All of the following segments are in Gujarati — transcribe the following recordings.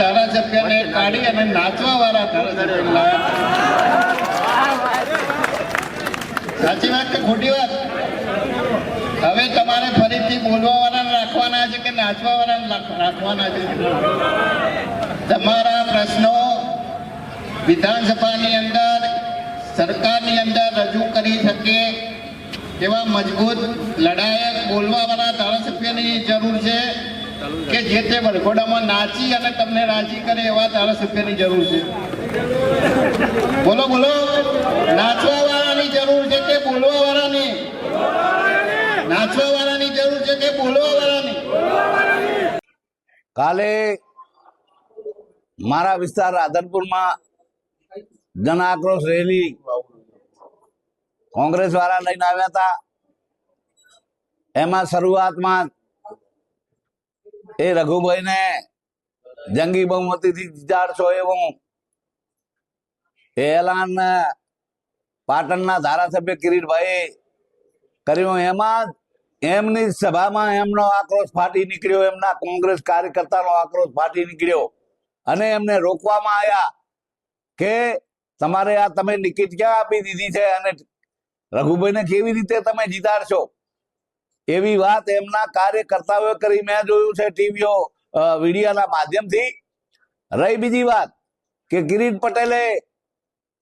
ધારાસભ્યને કાઢી અને નાચવા વાળા ધારાસભ્ય સાચી વાત કે ખોટી વાત? હવે તમારે ફરીથી બોલવા વાળા રાખવાના છે કે નાચવા વાળા રાખવાના છે? તમારા પ્રશ્નો વિધાનસભાની અંદર સરકારની અંદર રજૂ કરી શકે એવા મજબૂત લડાયક બોલવા વાળા ધારાસભ્યની કે જે તે વરઘોડામાં નાચી અને તમને રાજી કરે એવા ધારાસભ્યની જરૂર છે. બોલો બોલો. નાચવા વાળાની જરૂર છે કે બોલવા વાળાની નાચવા વાળાની જરૂર છે કે બોલવા વાળાની કાલે મારા વિસ્તાર રાધનપુરમાં જન આક્રોશ રેલી કોંગ્રેસ વાળા લઈને આવ્યા હતા. એમાં શરૂઆતમાં એ રઘુભાઈને જંગી બહુમતીથી જીતાડશો એવું એ એલાન પાટણના ધારાસભ્ય કિરીટભાઈ કર્યું એમાં એમની સભામાં એમનો આક્રોશ ફાટી નીકળ્યો, એમના કોંગ્રેસ કાર્યકર્તાનો આક્રોશ ફાટી નીકળ્યો. અને એમને રોકવામાં આવ્યા કે તમારે આ તમે ટિકિટ ક્યાં આપી દીધી છે અને રઘુભાઈને કેવી રીતે તમે જીતાડશો? એવી વાત એમના કાર્યકર્તાઓએ કરી. મેં જોયું છે ટીવીઓ મીડિયાના માધ્યમથી. રહી બીજી વાત કે કિરીટ પટેલે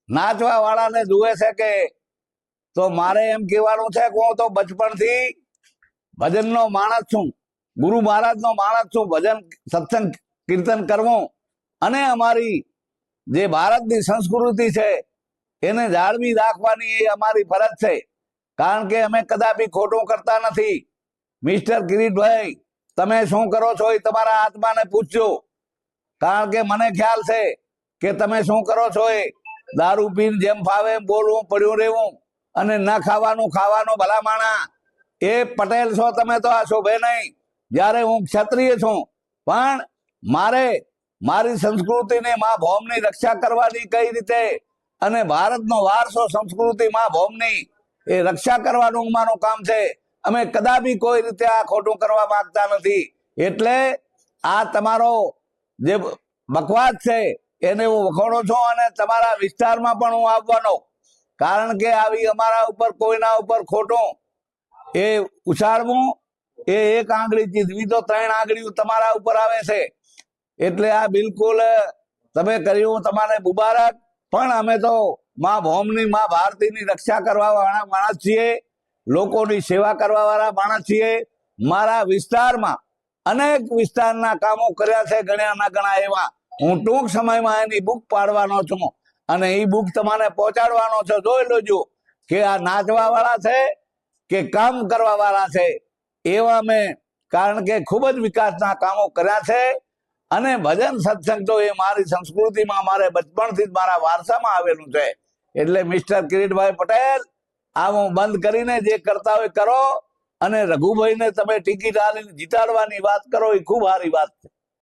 નાચવા વાળાને જુએ છે કે તો મારે એમ કહેવાનું છે કે હું તો બચપણથી ભજનનો માણસ છું. ગુરુ મહારાજનો માણસ છું. ભજન, સત્સંગ, કીર્તન કરવું. અને અમારી જે ભારતની સંસ્કૃતિ છે એને જાળવી રાખવાની એ અમારી ફરજ છે. કારણ કે અમે કદાપી ખોટું કરતા નથી. મિસ્ટર કિરીટભાઈ, તમે શું કરો છો એ તમારા આત્માને પૂછજો. કારણ કે મને ખ્યાલ છે કે તમે શું કરો છો એ? દારૂ પીને જેમ ફાવે એમ બોલવું, પડ્યું રહેવું અને ન ખાવાનું ખાવાનું ભલા માણા એ પટેલ છો તમે તો આ શોભે નહીં. જ્યારે હું ક્ષત્રિય છું, પણ મારે મારી સંસ્કૃતિને મા ભૌમની રક્ષા કરવાની કઈ રીતે? અને ભારતનો વારસો સંસ્કૃતિ મા ભૌમની એ રક્ષા કરવાનું અમારું કામ છે. અમે કદાપી કોઈ રીતે આ ખોટું કરવા માંગતા નથી. એટલે આ તમારો જે બકવાસ છે, એને હું વખોડો છું અને તમારા વિસ્તારમાં પણ હું આવવાનો. કારણ કે આવી અમારા ઉપર, કોઈના ઉપર ખોટું એ ઉછાળવું, એ એક આંગળી ચીધવી તો ત્રણ આંગળીઓ તમારા ઉપર આવે છે. એટલે આ બિલકુલ તમે કર્યું તમારે મુબારક. પણ અમે તો માં ભૌમની, માં ભારતીની રક્ષા કરવા વાળા માણસ છીએ, લોકોની સેવા કરવા વાળા માણસ છીએ. મારા વિસ્તારમાં અનેક વિસ્તારના કામો કર્યા છે ગણ્યા ના ગણા એવા. હું ટૂંક સમયમાં એની બુક પાડવાનો છું અને એ બુક તમારે પહોંચાડવાનો છે. જોઈ લેજો કે આ નાચવા વાળા છે કે કામ કરવા વાળા છે. એવા મેં કારણ કે ખૂબ જ વિકાસના કામો કર્યા છે. અને ભજન સત્સંગ તો એ મારી સંસ્કૃતિમાં મારે બચપણથી જ મારા વારસામાં આવેલું છે. એટલે મિસ્ટર કિરીટભાઈ પટેલ, આ હું બંધ કરીને જે કરતા હોય કરો. અને રઘુભાઈને તમે ટિકિટ આલીને જીતાડવાની વાત કરો, એ ખૂબ સારી વાત છે.